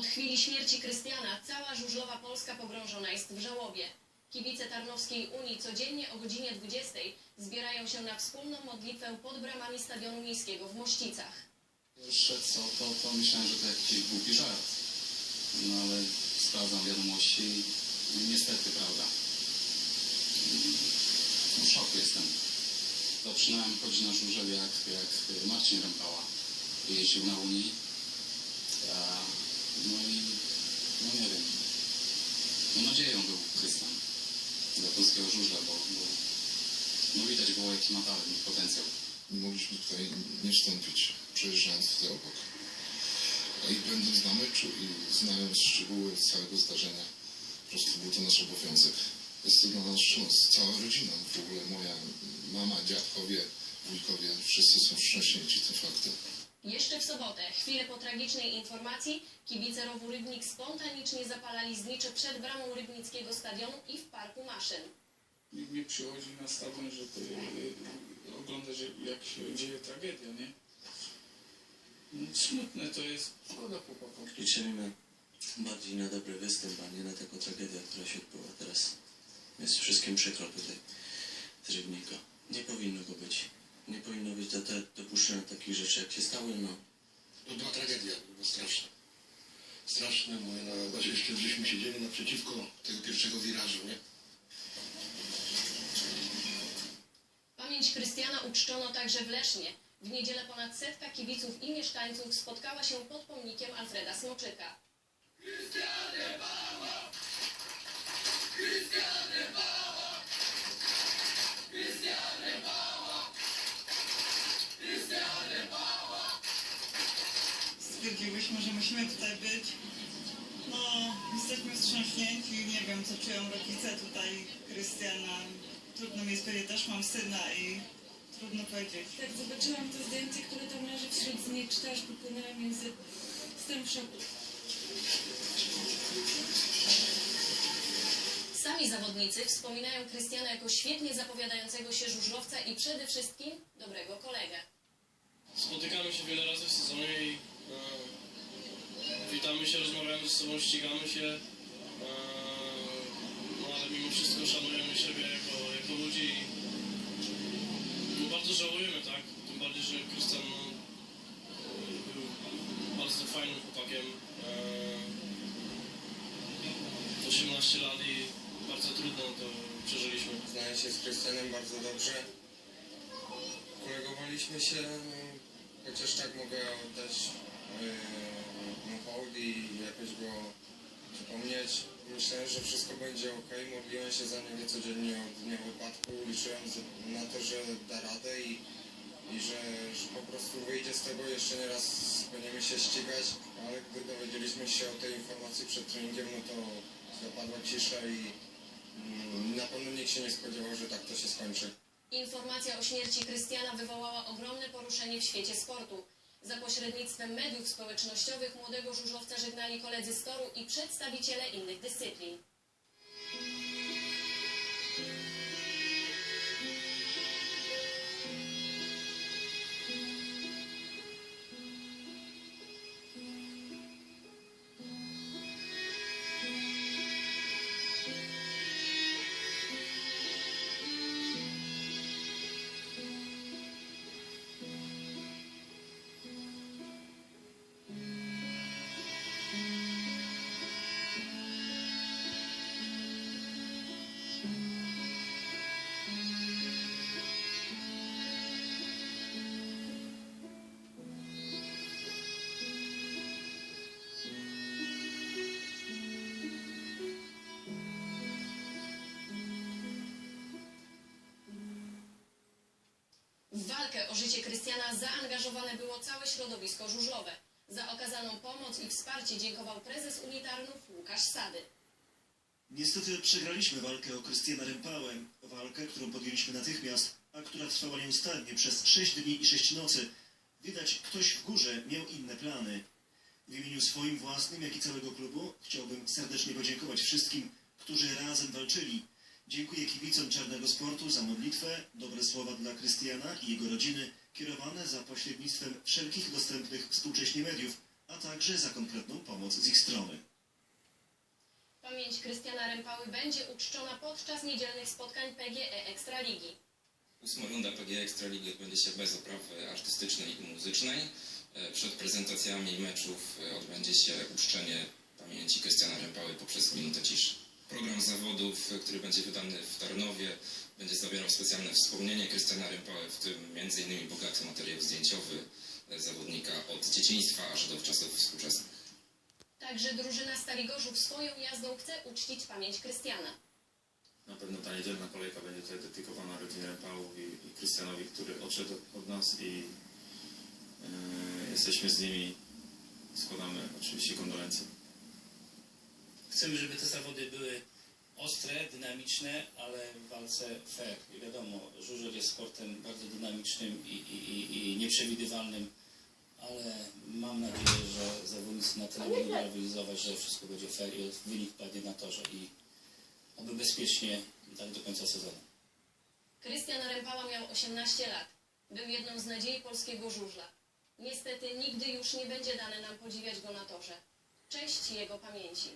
Od chwili śmierci Krystiana cała żużlowa Polska pogrążona jest w żałobie. Kibice Tarnowskiej Unii codziennie o godzinie 20 zbierają się na wspólną modlitwę pod bramami Stadionu Miejskiego w Mościcach. Szedł co, to, to myślałem, że to jakiś głupi żart. No ale sprawdzam wiadomości niestety prawda. No, w szoku jestem. Zaczynałem chodzić na żużel jak, jak Marcin Rępała. Jeździł na Unii. A, no i no nie wiem. No nadzieją był Krystian dla polskiego żużla, bo, bo no widać było jaki ma talent i potencjał. mogliśmy tutaj nie wstąpić, przejeżdżając tutaj obok. I będąc na meczu i znając szczegóły całego zdarzenia, po prostu był to nasz obowiązek. Jest to dla nas wstrząs. Cała rodzina, w ogóle moja mama, dziadkowie, wujkowie, wszyscy są wstrząśnięci tym faktem. Jeszcze w sobotę, chwilę po tragicznej informacji, kibice rowu Rybnik spontanicznie zapalali znicze przed bramą Rybnickiego Stadionu i w Parku Maszyn. nikt nie przychodzi na stadion, żeby oglądać jak się dzieje tragedia, nie? No, Smutne to jest. Szkoda chłopakom. Liczymy bardziej na dobry występ, a nie na taką tragedię, która się odbyła teraz. Jest wszystkim przykro tutaj z Rybnika. Nie powinno go być. Nie powinno być do, te, dopuszczone takich rzeczy, jak się stały, no. To była tragedia, to było straszne. Straszne, mówię, na, na jeszcze żeśmy siedzieli naprzeciwko tego pierwszego wirażu, nie? Pamięć Krystiana uczczono także w Lesznie. W niedzielę ponad setka kibiców i mieszkańców spotkała się pod pomnikiem Alfreda Smoczyka. Stwierdziłyśmy, że musimy tutaj być. No, jesteśmy wstrząśnięci, nie wiem, co czują rodzice tutaj Krystiana. Trudno mi jest powiedzieć, też mam syna i trudno powiedzieć. Tak, zobaczyłam to zdjęcie, które tam leży wśród znicz, też popłynęłam między... Jestem w szoku. Sami zawodnicy wspominają Krystiana jako świetnie zapowiadającego się żużlowca i przede wszystkim dobrego kolegę. Spotykamy się wiele razy w sezonie i e, witamy się, rozmawiamy ze sobą, ścigamy się, e, no ale mimo wszystko szanujemy siebie jako, jako ludzi i no, bardzo żałujemy, tak? Tym bardziej, że Krystian no, był bardzo fajnym chłopakiem. E, 18 lat i bardzo trudno to przeżyliśmy. Znaję się z Krystianem bardzo dobrze. Kolegowaliśmy się, no, chociaż tak mogę oddać yy, mu hołd i jakoś go przypomnieć. Myślałem, że wszystko będzie ok. Modliłem się za niego codziennie od dnia wypadku, liczyłem na to, że da radę i, i że, że po prostu wyjdzie z tego. Jeszcze nie raz będziemy się ścigać, ale gdy dowiedzieliśmy się o tej informacji przed treningiem, no to zapadła cisza i mm, na pewno nikt się nie spodziewał, że tak to się skończy. Informacja o śmierci Krystiana wywołała ogromne poruszenie w świecie sportu. Za pośrednictwem mediów społecznościowych młodego żużlowca żegnali koledzy z toru i przedstawiciele innych dyscyplin. W walkę o życie Krystiana zaangażowane było całe środowisko żużlowe. Za okazaną pomoc i wsparcie dziękował prezes Unitarnów Łukasz Sady. Niestety przegraliśmy walkę o Krystiana Rempałę, walkę, którą podjęliśmy natychmiast, a która trwała nieustannie przez sześć dni i sześć nocy. Widać, ktoś w górze miał inne plany. W imieniu swoim własnym, jak i całego klubu chciałbym serdecznie podziękować wszystkim, którzy razem walczyli. Dziękuję kibicom Czarnego Sportu za modlitwę, dobre słowa dla Krystiana i jego rodziny, kierowane za pośrednictwem wszelkich dostępnych współcześnie mediów, a także za konkretną pomoc z ich strony. Pamięć Krystiana Rempały będzie uczczona podczas niedzielnych spotkań PGE Ekstraligi. Ósma runda PGE Ekstraligi odbędzie się bez oprawy artystycznej i muzycznej. E, Przed prezentacjami meczów e, odbędzie się uczczenie pamięci Krystiana Rempały poprzez minutę ciszy. Program zawodów, który będzie wydany w Tarnowie, będzie zawierał specjalne wspomnienie Krystiana Rempały, w tym m.in. bogaty materiał zdjęciowy zawodnika od dzieciństwa aż do czasów współczesnych. Także drużyna Stali Gorzów swoją jazdą chce uczcić pamięć Krystiana. Na pewno ta niedzielna kolejka będzie tutaj dedykowana rodzinie Pałów i, i Krystianowi, który odszedł od nas i e, jesteśmy z nimi. Składamy oczywiście kondolencje. Chcemy, żeby te zawody były ostre, dynamiczne, ale w walce fair. I wiadomo, żużel jest sportem bardzo dynamicznym i, i, i, nieprzewidywalnym, ale mam nadzieję, że zawodnicy na tyle będą rywalizować, że wszystko będzie fair i wynik padnie na torze i oby bezpiecznie tak do końca sezonu. Krystian Rempała miał 18 lat. Był jedną z nadziei polskiego żużla. Niestety nigdy już nie będzie dane nam podziwiać go na torze. Cześć jego pamięci.